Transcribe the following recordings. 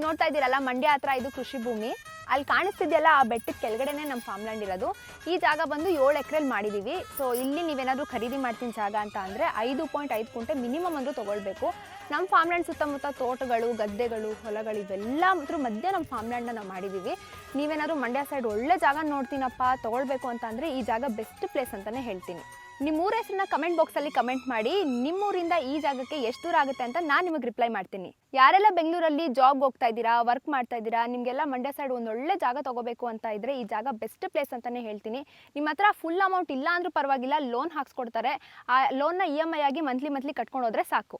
ನೀವು ನೋಡ್ತಾ ಇದ್ದೀರಲ್ಲ, ಮಂಡ್ಯ ಹತ್ರ ಇದು ಕೃಷಿ ಭೂಮಿ. ಅಲ್ಲಿ ಕಾಣಿಸ್ತಿದೆಯಲ್ಲ ಆ ಬೆಟ್ಟದ ಕೆಳಗಡೆನೆ ನಮ್ಮ ಫಾರ್ಮ್ ಲ್ಯಾಂಡ್ ಇರೋದು. ಈ ಜಾಗ ಬಂದು ಏಳು ಎಕ್ರೆಲ್ ಮಾಡಿದ್ದೀವಿ ಸೊ ಇಲ್ಲಿ ನೀವೇನಾದರೂ ಖರೀದಿ ಮಾಡ್ತೀನಿ ಜಾಗ ಅಂತ ಅಂದರೆ ಐದು ಪಾಯಿಂಟ್ ಐದು ಕುಂಟೆ ಮಿನಿಮಮ್ ಅಂದರೂ ತೊಗೊಳ್ಬೇಕು. ನಮ್ಮ ಫಾರ್ಮ್ ಲ್ಯಾಂಡ್ ಸುತ್ತಮುತ್ತ ತೋಟಗಳು, ಗದ್ದೆಗಳು, ಹೊಲಗಳು ಇವೆಲ್ಲ ಅದ್ರ ಮಧ್ಯೆ ನಮ್ಮ ಫಾರ್ಮ್ ಲ್ಯಾಂಡ್ನ ನಾವು ಮಾಡಿದ್ದೀವಿ ನೀವೇನಾದರೂ ಮಂಡ್ಯ ಸೈಡ್ ಒಳ್ಳೆ ಜಾಗ ನೋಡ್ತೀನಪ್ಪ, ತೊಗೊಳ್ಬೇಕು ಅಂತ ಅಂದರೆ ಈ ಜಾಗ ಬೆಸ್ಟ್ ಪ್ಲೇಸ್ ಅಂತಲೇ ಹೇಳ್ತೀನಿ. ನಿಮ್ಮ ಊರ ಹೆಸರನ್ನ ಕಮೆಂಟ್ ಬಾಕ್ಸಲ್ಲಿ ಕಮೆಂಟ್ ಮಾಡಿ ನಿಮ್ಮೂರಿಂದ ಈ ಜಾಗಕ್ಕೆ ಎಷ್ಟು ದೂರ ಆಗುತ್ತೆ ಅಂತ ನಾನು ನಿಮಗೆ ರಿಪ್ಲೈ ಮಾಡ್ತೀನಿ. ಯಾರೆಲ್ಲ ಬೆಂಗಳೂರಲ್ಲಿ ಜಾಬ್ ಹೋಗ್ತಾ ಇದ್ದೀರಾ ವರ್ಕ್ ಮಾಡ್ತಾ ಇದ್ದೀರಾ, ನಿಮಗೆಲ್ಲ ಮಂಡ್ಯ ಸೈಡ್ ಒಂದು ಒಳ್ಳೆ ಜಾಗ ತಗೋಬೇಕು ಅಂತ ಇದ್ದರೆ ಈ ಜಾಗ ಬೆಸ್ಟ್ ಪ್ಲೇಸ್ ಅಂತಲೇ ಹೇಳ್ತೀನಿ. ನಿಮ್ಮ ಹತ್ರ ಫುಲ್ ಅಮೌಂಟ್ ಇಲ್ಲ ಅಂದರೂ ಪರವಾಗಿಲ್ಲ ಲೋನ್ ಹಾಕ್ಸ್ಕೊಡ್ತಾರೆ. ಆ ಲೋನ್ನ ಇ ಎಂ ಐ ಆಗಿ ಮಂತ್ಲಿ ಮಂತ್ಲಿ ಕಟ್ಕೊಂಡು ಹೋದರೆ ಸಾಕು.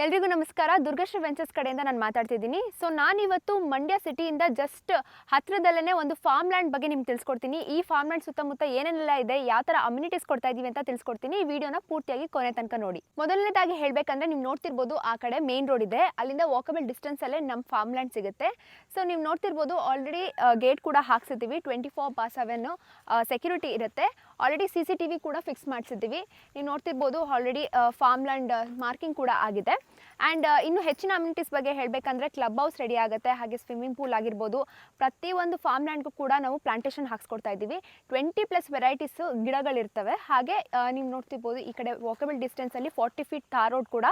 ಎಲ್ರಿಗೂ ನಮಸ್ಕಾರ. ದುರ್ಗಶ್ರೀ ವೆಂಚರ್ಸ್ ಕಡೆಯಿಂದ ನಾನು ಮಾತಾಡ್ತಿದ್ದೀನಿ. ಸೊ ನಾನಿವತ್ತು ಮಂಡ್ಯ ಸಿಟಿಯಿಂದ ಜಸ್ಟ್ ಹತ್ತಿರದಲ್ಲೇ ಒಂದು ಫಾರ್ಮ್ ಲ್ಯಾಂಡ್ ಬಗ್ಗೆ ನಿಮ್ಗೆ ತಿಳಿಸ್ಕೊಡ್ತೀನಿ. ಈ ಫಾರ್ಮ್ ಲ್ಯಾಂಡ್ ಸುತ್ತಮುತ್ತ ಏನೇನೆಲ್ಲ ಇದೆ, ಯಾವ ಥರ ಅಮ್ಯುನಿಟೀಸ್ ಕೊಡ್ತಾ ಇದ್ದೀವಿ ಅಂತ ತಿಳಿಸ್ಕೊಡ್ತೀನಿ. ಈ ವಿಡಿಯೋನ ಪೂರ್ತಿಯಾಗಿ ಕೊನೆ ತನಕ ನೋಡಿ. ಮೊದಲನೇದಾಗಿ ಹೇಳಬೇಕಂದ್ರೆ ನೀವು ನೋಡ್ತಿರ್ಬೋದು ಆ ಕಡೆ ಮೇನ್ ರೋಡ್ ಇದೆ. ಅಲ್ಲಿಂದ ವಾಕಬಲ್ ಡಿಸ್ಟೆನ್ಸಲ್ಲೇ ನಮ್ಮ ಫಾರ್ಮ್ ಲ್ಯಾಂಡ್ ಸಿಗುತ್ತೆ. ಸೊ ನೀವು ನೋಡ್ತಿರ್ಬೋದು ಆಲ್ರೆಡಿ ಗೇಟ್ ಕೂಡ ಹಾಕ್ಸಿದ್ದೀವಿ. Twenty four by seven security ಇರುತ್ತೆ. Already C C T V ಕೂಡ ಫಿಕ್ಸ್ ಮಾಡಿಸಿದ್ದೀವಿ. ನೀವು ನೋಡ್ತಿರ್ಬೋದು ಆಲ್ರೆಡಿ ಫಾರ್ಮ್ ಲ್ಯಾಂಡ್ ಮಾರ್ಕಿಂಗ್ ಕೂಡ ಆಗಿದೆ. ಆ್ಯಂಡ್ ಇನ್ನು ಹೆಚ್ಚಿನ ಅಮ್ಯುನಿಟೀಸ್ ಬಗ್ಗೆ ಹೇಳಬೇಕಂದ್ರೆ ಕ್ಲಬ್ ಹೌಸ್ ರೆಡಿ ಆಗುತ್ತೆ, ಹಾಗೆ ಸ್ವಿಮ್ಮಿಂಗ್ ಪೂಲ್ ಆಗಿರ್ಬೋದು. ಪ್ರತಿಯೊಂದು ಫಾರ್ಮ್ ಲ್ಯಾಂಡ್ಗೂ ಕೂಡ ನಾವು ಪ್ಲಾಂಟೇಷನ್ ಹಾಕ್ಸ್ಕೊಡ್ತಾ ಇದ್ದೀವಿ. ಟ್ವೆಂಟಿ ಪ್ಲಸ್ ವೆರೈಟೀಸ್ ಗಿಡಗಳಿರ್ತವೆ. ಹಾಗೆ ನೀವು ನೋಡ್ತಿರ್ಬೋದು ಈ ಕಡೆ ವಾಕಬಲ್ ಡಿಸ್ಟೆನ್ಸಲ್ಲಿ ಫಾರ್ಟಿ ಫೀಟ್ ಥಾರ್ ರೋಡ್ ಕೂಡ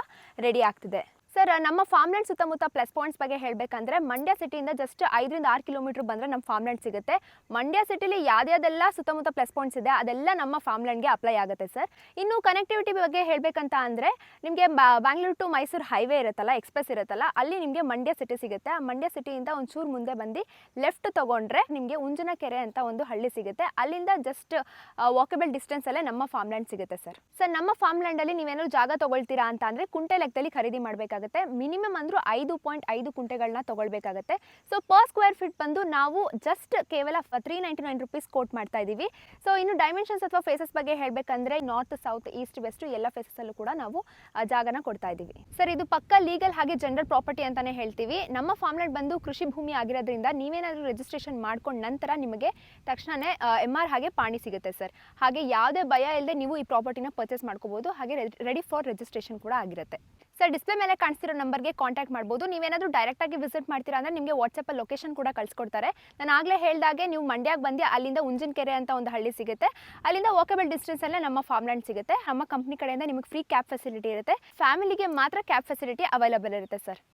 ರೆಡಿ ಆಗ್ತಿದೆ. ಸರ್ ನಮ್ಮ ಫಾರ್ಮ್ ಲ್ಯಾಂಡ್ ಸುತ್ತಮುತ್ತ ಪ್ಲಸ್ ಪಾಯಿಂಟ್ಸ್ ಬಗ್ಗೆ ಹೇಳಬೇಕಂದ್ರೆ ಮಂಡ್ಯ ಸಿಟಿಯಿಂದ ಜಸ್ಟ್ ಐದರಿಂದ ಆರು ಕಿಲೋಮೀಟರ್ ಬಂದರೆ ನಮ್ಮ ಫಾರ್ಮ್ ಲ್ಯಾಂಡ್ ಸಿಗುತ್ತೆ. ಮಂಡ್ಯ ಸಿಟಿಲಿ ಯಾವ್ದ್ಯಾವ್ದೆಲ್ಲ ಸುತ್ತಮುತ್ತ ಪ್ಲಸ್ ಪಾಯಿಂಟ್ಸ್ ಇದೆ, ಅದೆಲ್ಲ ನಮ್ಮ ಫಾರ್ಮ್ ಲ್ಯಾಂಡ್ಗೆ ಅಪ್ಲೈ ಆಗುತ್ತೆ ಸರ್ ಇನ್ನು ಕನೆಕ್ಟಿವಿಟಿ ಬಗ್ಗೆ ಹೇಳಬೇಕಂತ ಅಂದರೆ ನಿಮಗೆ ಬ್ಯಾಂಗ್ಳೂರು ಟು ಮೈಸೂರು ಹೈವೇ ಇರುತ್ತಲ್ಲ ಎಕ್ಸ್ಪ್ರೆಸ್ ಇರುತ್ತಲ್ಲ, ಅಲ್ಲಿ ನಿಮಗೆ ಮಂಡ್ಯ ಸಿಟಿ ಸಿಗುತ್ತೆ. ಆ ಮಂಡ್ಯ ಸಿಟಿಯಿಂದ ಒಂಚೂರು ಮುಂದೆ ಬಂದು ಲೆಫ್ಟ್ ತೊಗೊಂಡ್ರೆ ನಿಮಗೆ ಉಂಜನಕೆರೆ ಅಂತ ಒಂದು ಹಳ್ಳಿ ಸಿಗುತ್ತೆ. ಅಲ್ಲಿಂದ ಜಸ್ಟ್ ವಾಕಬಲ್ ಡಿಸ್ಟೆನ್ಸಲ್ಲೇ ನಮ್ಮ ಫಾರ್ಮ್ ಲ್ಯಾಂಡ್ ಸಿಗುತ್ತೆ ಸರ್ ಸರ್ ನಮ್ಮ ಫಾರ್ಮ್ ಲ್ಯಾಂಡಲ್ಲಿ ನೀವೇನಾದ್ರು ಜಾಗ ತೊಗೊಳ್ತೀರಾ ಅಂತ ಅಂದರೆ ಕುಂಟೆ ಲೆಕ್ಕದಲ್ಲಿ ಖರೀದಿ ಮಾಡಬೇಕಾಗುತ್ತೆ. ಮಿನಿಮಮ್ ಅಂದರೂ ಐದು ಪಾಯಿಂಟ್ ಐದು ಕುಂಟೆಗಳನ್ನ ತಗೊಳ್ಬೇಕಾಗತ್ತೆ. ಸೊ ಪರ್ ಸ್ಕ್ವೇರ್ ಫೀಟ್ ಬಂದು ನಾವು ಜಸ್ಟ್ ಕೇವಲ three ninety nine rupees quote ಮಾಡ್ತಾ ಇದ್ದೀವಿ. ಸೊ ಇನ್ನು ಡೈಮೆನ್ಷನ್ಸ್ ಅಥವಾ ಫೇಸಸ್ ಬಗ್ಗೆ ಹೇಳಬೇಕಂದ್ರೆ ನಾರ್ತ್ ಸೌತ್ ಈಸ್ಟ್ ವೆಸ್ಟ್ ಎಲ್ಲ ಫೇಸಸ್ ಅಲ್ಲೂ ಕೂಡ ನಾವು ಜಾಗನ ಕೊಡ್ತಾ ಇದ್ದೀವಿ. ಸರ್ ಇದು ಪಕ್ಕ ಲೀಗಲ್ ಹಾಗೆ ಜನರಲ್ ಪ್ರಾಪರ್ಟಿ ಅಂತಾನೆ ಹೇಳ್ತೀವಿ. ನಮ್ಮ ಫಾರ್ಮ್ ಲ್ಯಾಂಡ್ ಬಂದು ಕೃಷಿ ಭೂಮಿ ಆಗಿರೋದ್ರಿಂದ ನೀವೇನಾದರೂ ರಿಜಿಸ್ಟ್ರೇಷನ್ ಮಾಡ್ಕೊಂಡ ನಂತರ ನಿಮಗೆ ತಕ್ಷಣನೇ ಎಂ ಆರ್ ಹಾಗೆ ಪಾಣಿ ಸಿಗುತ್ತೆ ಸರ್ ಹಾಗೆ ಯಾವುದೇ ಭಯ ಇಲ್ಲದೆ ನೀವು ಈ ಪ್ರಾಪರ್ಟಿನ ಪರ್ಚೇಸ್ ಮಾಡ್ಕೋಬಹುದು ಹಾಗೆ ರೆಡಿ ಫಾರ್ ರಿಜಿಸ್ಟ್ರೇಷನ್ ಕೂಡ ಆಗಿರುತ್ತೆ. ಸರ್ ಡಿಸ್ಪ್ಲೇ ಮೇಲೆ ಕಾಣಿಸ್ತಿರೋ ನಂಬರ್ಗೆ ಕಾಂಟ್ಯಾಕ್ಟ್ ಮಾಡ್ಬೋದು. ನೀವೇನಾದರೂ ಡೈರೆಕ್ಟಾಗಿ ವಿಸಿಟ್ ಮಾಡ್ತೀರಾ ಅಂದರೆ ನಿಮಗೆ ವಾಟ್ಸಪ್ಪಲ್ಲಿ ಲೊಕೇಶನ್ ಕೂಡ ಕಳಿಸ್ಕೊಡ್ತಾರೆ. ನಾನು ಆಗಲೇ ಹೇಳಿದಾಗೆ ನೀವು ಮಂಡ್ಯಕ್ಕೆ ಬಂದು ಅಲ್ಲಿಂದ ಉಂಜಿನಕೆರೆ ಅಂತ ಒಂದು ಹಳ್ಳಿ ಸಿಗುತ್ತೆ. ಅಲ್ಲಿಂದ ವಾಕಬಲ್ ಡಿಸ್ಟೆನ್ಸಲ್ಲೇ ನಮ್ಮ ಫಾರ್ಮ್ ಲ್ಯಾಂಡ್ ಸಿಗುತ್ತೆ. ನಮ್ಮ ಕಂಪ್ನಿ ಕಡೆಯಿಂದ ನಿಮಗೆ ಫ್ರೀ ಕ್ಯಾಬ್ ಫೆಸಿಲಿಟಿ ಇರುತ್ತೆ. ಫ್ಯಾಮಿಲಿಗೆ ಮಾತ್ರ ಕ್ಯಾಬ್ ಫೆಸಿಲಿಟಿ ಅವೈಲಬಲ್ ಇರುತ್ತೆ ಸರ್